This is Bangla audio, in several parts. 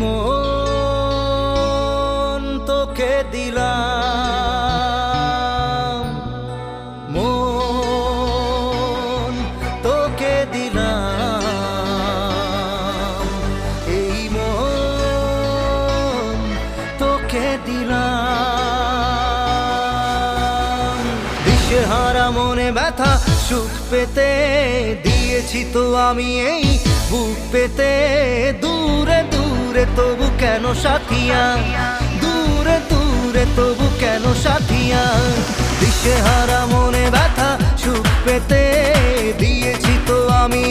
মন তোকে দিলাম। মন তোকে দিলাম। এই মন তোকে দিলাম। দিশেহারা মনে ব্যথা, সুখ পেতে দিয়েছি তো আমি এই বুক পেতে। দূরে দূরে তবু কেন সাথিয়া? দূরে দূরে তবু কেন সাথিয়া? দিশে হারা মনে ব্যথা সুখ পেতে দিয়েছি তো আমি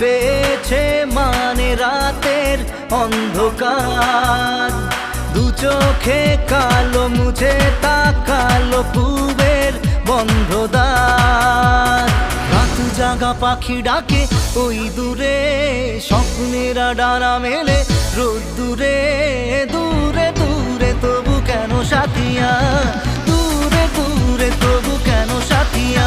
পেয়েছে মানে রাতের অন্ধকার। দু চোখে কালো মুঝে তাকালো পূবের বন্ধদার রাত জাগা পাখি ডাকে, ওই দূরে স্বপ্নেরা ডানা মেলে, রোদ দূরে দূরে দূরে, তবু কেন সাথিয়া? দূরে দূরে, তবু কেন সাথিয়া?